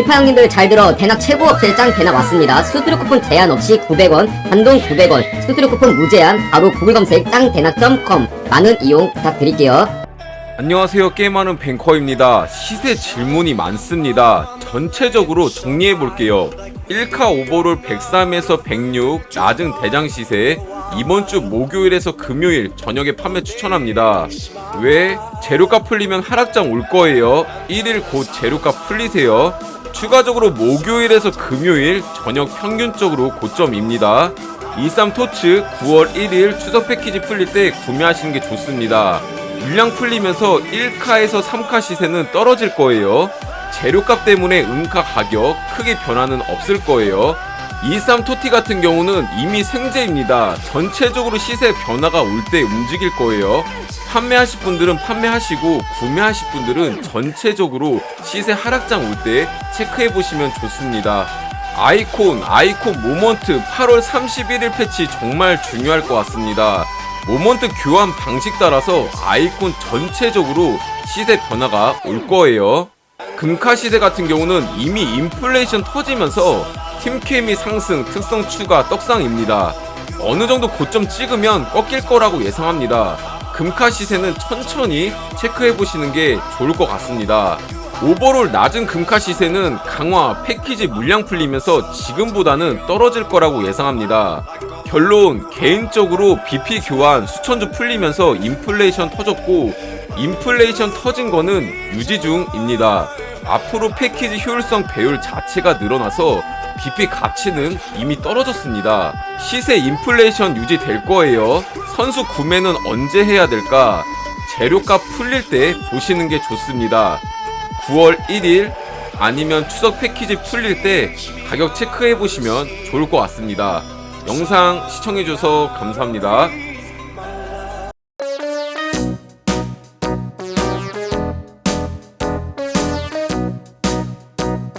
피파 형님들 잘 들어. 대낙 최고 업체 짱 대낙 왔습니다. 수수료 쿠폰 제한 없이 900원 단돈 900원. 수수료 쿠폰 무제한. 바로 구글 검색 짱 대낙.com 많은 이용 부탁드릴게요. 안녕하세요. 게임하는 뱅커입니다. 시세 질문이 많습니다. 전체적으로 정리해 볼게요. 1카 오버롤 103에서 106 낮은 대장 시세 이번 주 목요일에서 금요일 저녁에 판매 추천합니다. 왜? 재료값 풀리면 하락장 올 거예요. 1일 곧 재료값 풀리세요 추가적으로 목요일에서 금요일 저녁 평균적으로 고점입니다 23 토츠 9월 1일 추석 패키지 풀릴 때 구매하시는 게 좋습니다. 물량 풀리면서 1카에서 3카 시세는 떨어질 거예요. 재료값 때문에 음카 가격 크게 변화는 없을 거예요. 23 토티 같은 경우는 이미 생제입니다. 전체적으로 시세 변화가 올 때 움직일 거예요. 판매하실 분들은 판매하시고 구매하실 분들은 전체적으로 시세 하락장 올 때 체크해 보시면 좋습니다. 아이콘, 아이콘 모먼트 8월 31일 패치 정말 중요할 것 같습니다. 모먼트 교환 방식 따라서 아이콘 전체적으로 시세 변화가 올 거예요. 금카 시세 같은 경우는 이미 인플레이션 터지면서 팀케미 상승, 특성 추가, 떡상입니다. 어느 정도 고점 찍으면 꺾일 거라고 예상합니다. 금카 시세는 천천히 체크해 보시는 게 좋을 것 같습니다. 오버롤 낮은 금카 시세는 강화 패키지 물량 풀리면서 지금보다는 떨어질 거라고 예상합니다. 결론 개인적으로 BP 교환 수천주 풀리면서 인플레이션 터졌고 인플레이션 터진 거는 유지 중입니다. 앞으로 패키지 효율성 배율 자체가 늘어나서 BP 가치는 이미 떨어졌습니다. 시세 인플레이션 유지될 거예요. 선수 구매는 언제 해야 될까? 재료값 풀릴 때 보시는 게 좋습니다. 9월 1일 아니면 추석 패키지 풀릴 때 가격 체크해 보시면 좋을 것 같습니다. 영상 시청해 주셔서 감사합니다.